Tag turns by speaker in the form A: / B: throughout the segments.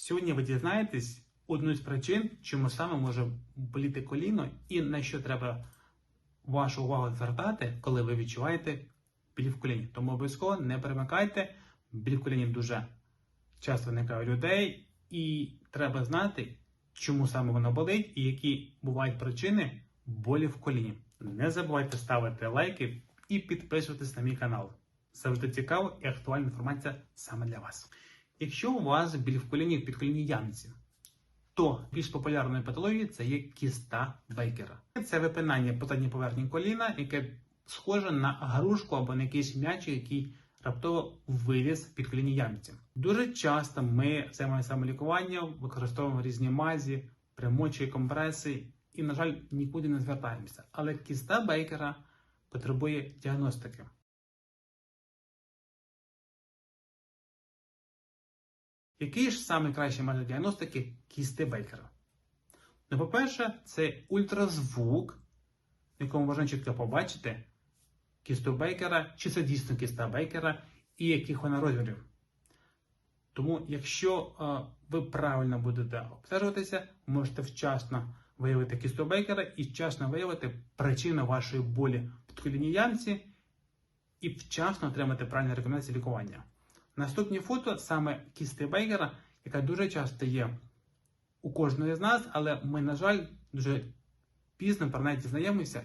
A: Сьогодні ви дізнаєтесь одну з причин, чому саме може боліти коліно і на що треба вашу увагу звертати, коли ви відчуваєте біль в коліні. Тому обов'язково не перемикайте. Біль в коліні дуже часто виникає у людей, і треба знати, чому саме воно болить і які бувають причини болі в коліні. Не забувайте ставити лайки і підписуватись на мій канал. Завжди цікава і актуальна інформація саме для вас. Якщо у вас біль в коліні підколінній ямці, то більш популярною патологією це є кіста Бейкера. Це випинання по поверхні коліна, яке схоже на грушку або на якийсь м'яч, який раптово виліз в підколінній ямці. Дуже часто ми займаємося самолікуванням, використовуємо різні мазі, примочі, компреси і, на жаль, нікуди не звертаємося. Але кіста Бейкера потребує діагностики. Який ж саме кращий метод діагностики кісти Бейкера? Ну, по-перше, це ультразвук, в якому можна чітко побачити кісту Бейкера, чи це дійсно кіста Бейкера і яких вона розмірів. Тому, якщо е, ви правильно будете обстежуватися, можете вчасно виявити кісту Бейкера і вчасно виявити причину вашої болі в колінній ямці і вчасно отримати правильні рекомендації лікування. Наступні фото саме кісти Бейгера, яка дуже часто є у кожного з нас, але ми, на жаль, дуже пізно про неї дізнаємося.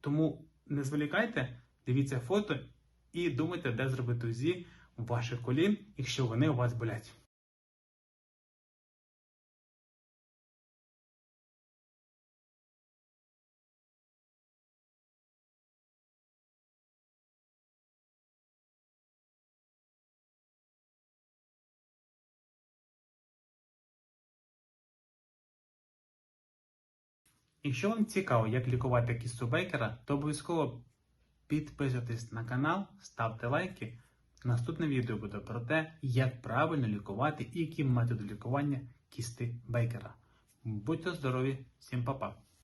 A: Тому не зволікайте, дивіться фото і думайте, де зробити УЗІ ваших колін, якщо вони у вас болять. Якщо вам цікаво, як лікувати кісту Бейкера, то обов'язково підписуйтесь на канал, ставте лайки. Наступне відео буде про те, як правильно лікувати і які методи лікування кісти Бейкера. Будьте здорові, всім па-па!